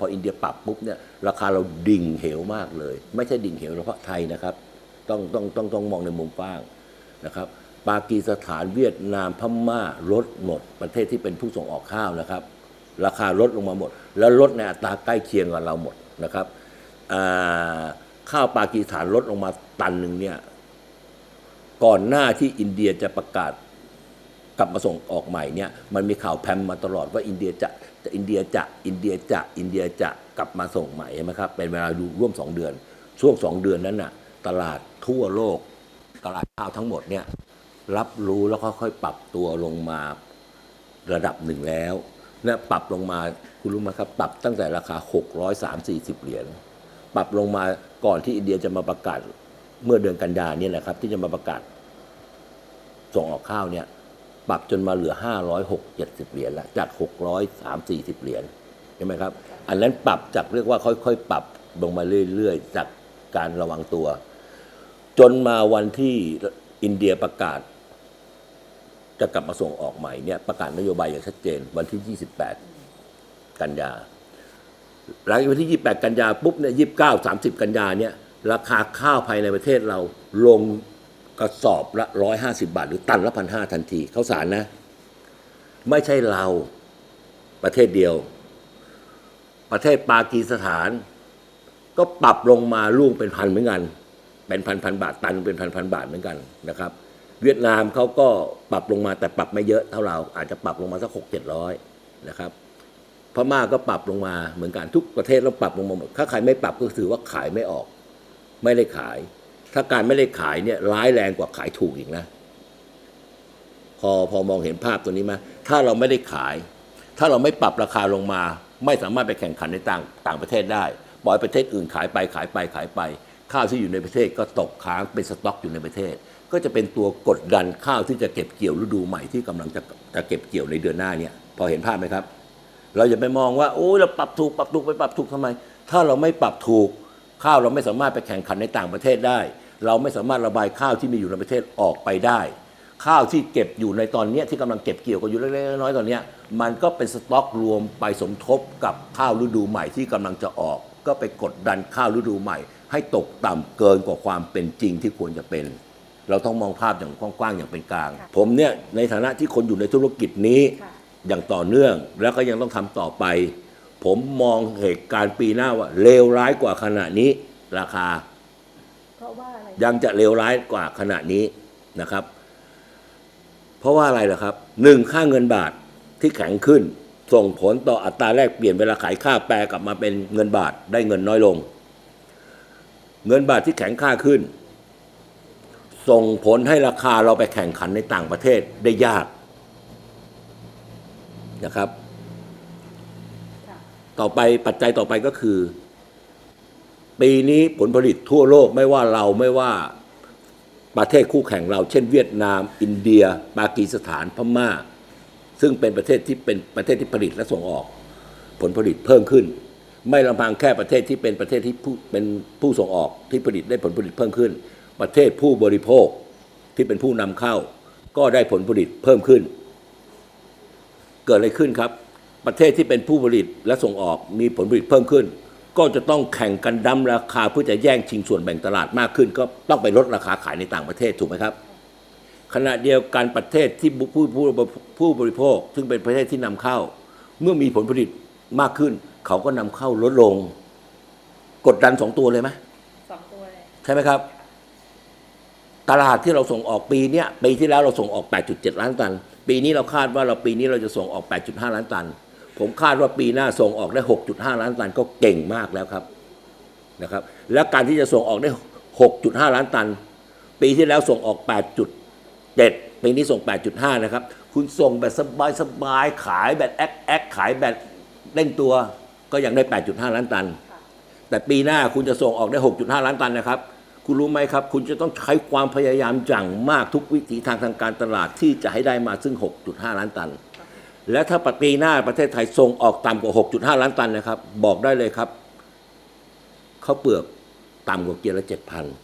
พออินเดียปรับปุ๊บเนี่ยราคาเราดิ่งเหวมากเลย ไม่ใช่ดิ่งเหวเฉพาะไทยนะครับ ต้องต้องต้องต้องมองในมุมกว้างนะครับ ปากีสถานเวียดนามพม่าลดหมด ประเทศที่เป็นผู้ส่งออกข้าวนะครับ ราคาลดลงมาหมด แล้วลดในอัตราใกล้เคียงกับเราหมดนะครับข้าวปากีสถานลดลงมาตันหนึ่งเนี่ยก่อนหน้าที่อินเดียจะประกาศกลับมาส่งออกใหม่เนี่ยมันมีข่าวแพมมาตลอดว่าอินเดียจะ อินเดียจะอินเดียจะอินเดียจะกลับมาส่งใหม่ใช่ไหมครับเป็นเวลาดูร่วม 2 เดือน ช่วง 2 เดือนนั้นน่ะตลาดทั่วโลก ตลาดข้าวทั้งหมดเนี่ยรับรู้แล้วค่อยๆปรับตัวลงมาระดับหนึ่งแล้วเนี่ยปรับลงมาคุณรู้ไหมครับ ปรับตั้งแต่ราคา6 3 40 เหรียญปรับลงมาก่อนที่อินเดียจะมาประกาศเมื่อเดือนกันยาเนี่ยแหละครับ ที่จะมาประกาศส่งออกข้าวเนี่ย ปรับจนมาเหลือ 506 70 เหรียญแล้วจาก 603 40 เหรียญใช่ไหมครับ อันนั้นปรับจากเรียกว่าค่อยๆ ปรับลงมาเรื่อยๆ จากการระวังตัว จนมาวันที่อินเดียประกาศ จะกลับมาส่งออกใหม่เนี่ยประกาศนโยบายอย่างชัดเจน วันที่ 28 กันยา หลังจากวันที่ 28 กันยาปุ๊บเนี่ย29 30 กันยาเนี่ยราคาข้าวภายในประเทศเราลง กระสอบละ150บาท หรือตันละพันห้าทันทีข้าวสารนะ ไม่ใช่เราประเทศเดียว ประเทศปากีสถาน ก็ปรับลงมาลูกเป็นพันเหมือนกัน เป็นพันพันบาท ตันเป็นพันพันบาทเหมือนกันนะครับ เวียดนามเขาก็ปรับลงมาแต่ปรับไม่เยอะเท่าเรา อาจจะปรับลงมาสักหกเจ็ดร้อยนะครับพม่าก็ปรับลงมาเหมือนกันทุกประเทศต้องปรับลงมาหมดถ้าใครไม่ปรับก็ถือว่าขายไม่ออก ไม่ได้ขาย ถ้าการไม่ได้ขายเนี่ยร้ายแรงกว่าขายถูกอีกนะ พอพอมองเห็นภาพตัวนี้ไหมถ้าเราไม่ได้ขาย ถ้าเราไม่ปรับราคาลงมา ไม่สามารถไปแข่งขันในต่างต่างประเทศได้ปล่อยประเทศอื่นขายไปขายไปขายไป ข้าวที่อยู่ในประเทศก็ตกค้างเป็นสต็อกอยู่ในประเทศ ก็จะเป็นตัวกดดันข้าวที่จะเก็บเกี่ยวฤดูใหม่ที่กำลังจะจะเก็บเกี่ยวในเดือนหน้าเนี่ย พอเห็นภาพไหมครับ เราอย่าไปมองว่าโอ้ยเราปรับถูกปรับถูกไปปรับถูกทำไม ถ้าเราไม่ปรับถูกข้าวเราไม่สามารถไปแข่งขันในต่างประเทศได้ เราไม่สามารถระบายข้าวที่มีอยู่ในประเทศออกไปได้ ข้าวที่เก็บอยู่ในตอนเนี้ยที่กำลังเก็บเกี่ยวกันอยู่เล็กๆน้อยๆตอนเนี้ยมันก็เป็นสต็อกรวมไปสมทบกับข้าวฤดูใหม่ที่กำลังจะออก ก็ไปกดดันข้าวฤดูใหม่ ให้ตกต่ำเกินกว่าความเป็นจริงที่ควรจะเป็น เราต้องมองภาพอย่างกว้างๆอย่างเป็นกลางค่ะผมเนี่ยในฐานะที่คนอยู่ในธุรกิจนี้ค่ะอย่างต่อเนื่องแล้วก็ยังต้องทำต่อไป ผมมองเหตุการณ์ปีหน้าว่าเลวร้ายกว่าขณะนี้ราคา ยังจะเลวร้ายกว่าขณะนี้นะครับ เพราะว่าอะไรล่ะครับหนึ่งค่าเงินบาทที่แข็งขึ้น ส่งผลต่ออัตราแลกเปลี่ยนเวลาขายค่าแปลกลับมาเป็นเงินบาทได้เงินน้อยลง เงินบาทที่แข็งค่าขึ้น ส่งผลให้ราคาเราไปแข่งขันในต่างประเทศได้ยากนะครับค่ะต่อไปปัจจัยต่อไปก็คือ ปีนี้ผลผลิตทั่วโลกไม่ว่าเราไม่ว่าประเทศคู่แข่งเรา เช่นเวียดนาม อินเดีย ปากีสถานพม่า ซึ่งเป็นประเทศที่เป็นประเทศที่ผลิตและส่งออก ผลผลิตเพิ่มขึ้น ไม่ลำพังแค่ประเทศที่เป็นประเทศที่ผู้เป็นผู้ส่งออกที่ผลิตได้ผลผลิตเพิ่มขึ้น ประเทศผู้บริโภคที่เป็นผู้นำเข้า ก็ได้ผลผลิตเพิ่มขึ้น เกิดอะไรขึ้นครับ ประเทศที่เป็นผู้ผลิตและส่งออกมีผลผลิตเพิ่มขึ้น ก็จะต้องแข่งกันดั้มราคาเพื่อจะแย่งชิงส่วนแบ่งตลาดมากขึ้น ก็ต้องไปลดราคาขายในต่างประเทศถูกไหมครับ ขณะเดียวกันประเทศที่ผู้ผู้ผู้ผู้บริโภค ซึ่งเป็นประเทศที่นำเข้า เมื่อมีผลผลิตมากขึ้น เขาก็นำเข้าลดลง กดดันสองตัวเลยไหมสองตัวเลยใช่ไหมครับ ตลาดที่เราส่งออกปีเนี้ยปีที่แล้วเราส่งออก 8.7 ล้านตัน ปีนี้เราคาดว่าเราปีนี้เราจะส่งออก 8.5 ล้านตัน ผมคาดว่าปีหน้าส่งออกได้ 6.5 ล้านตันก็เก่งมากแล้วครับนะครับ แล้วการที่จะส่งออกได้ 6.5 ล้านตัน ปีที่แล้วส่งออก 8.7 ปีนี้ส่ง 8.5 นะครับ คุณส่งแบบสบายๆขายแบบแอคแอคขายแบบเล่นตัวก็ยังได้ 8.5 ล้านตัน แต่ปีหน้าคุณจะส่งออกได้ 6.5 ล้านตันนะครับ คุณรู้ไหมครับ คุณจะต้องใช้ความพยายามอย่างมากทุกวิถีทางทางการตลาดที่จะให้ได้มาซึ่ง 6.5 ล้านตัน และถ้าปีหน้าประเทศไทยส่งออกต่ำกว่า 6.5 ล้านตันนะครับ บอกได้เลยครับข้าวเปลือกต่ำกว่าเกียร์ละ7,000